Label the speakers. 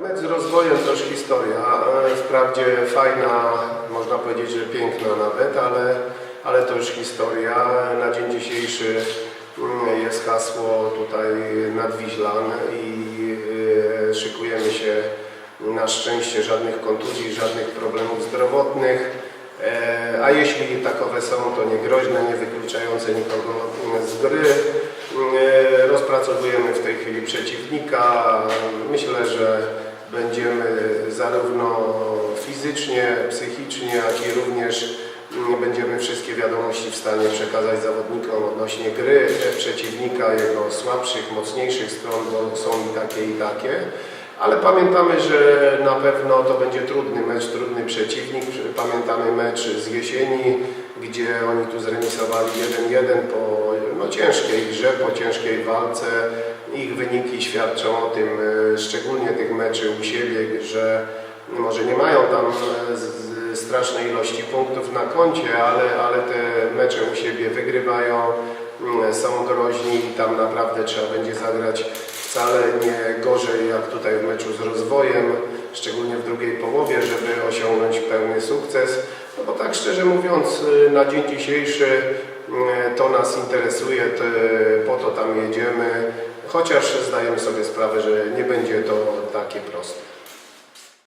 Speaker 1: Mecz z rozwojem już historia. e, Wprawdzie fajna, można powiedzieć, że piękna nawet, ale, ale to już historia. Na dzień dzisiejszy mm, jest hasło tutaj nadwiślan i e, szykujemy się na szczęście żadnych kontuzji, żadnych problemów zdrowotnych. E, A jeśli takowe są, to nie groźne, nie wykluczające nikogo z gry. Rozpracowujemy w tej chwili przeciwnika. Myślę, że będziemy zarówno fizycznie, psychicznie, jak i również mm, będziemy wszystkie wiadomości w stanie przekazać zawodnikom odnośnie gry e, przeciwnika, jego słabszych, mocniejszych stron, bo są i takie i takie. Ale pamiętamy, że na pewno to będzie trudny mecz, trudny przeciwnik. Pamiętamy mecz z jesieni, gdzie oni tu zremisowali 1-1 po no, ciężkiej grze, po ciężkiej walce. Ich wyniki świadczą o tym, e, szczególnie tych meczy u siebie, że może nie mają tam e, strasznej ilości punktów na koncie, ale, ale te mecze u siebie wygrywają, mm, są groźni i tam naprawdę trzeba będzie zagrać wcale nie gorzej jak tutaj w meczu z rozwojem, szczególnie w drugiej połowie, żeby osiągnąć pełny sukces. No bo tak szczerze mówiąc, y, na dzień dzisiejszy to nas interesuje, to, po to tam jedziemy, chociaż zdajemy sobie sprawę, że nie będzie to takie proste.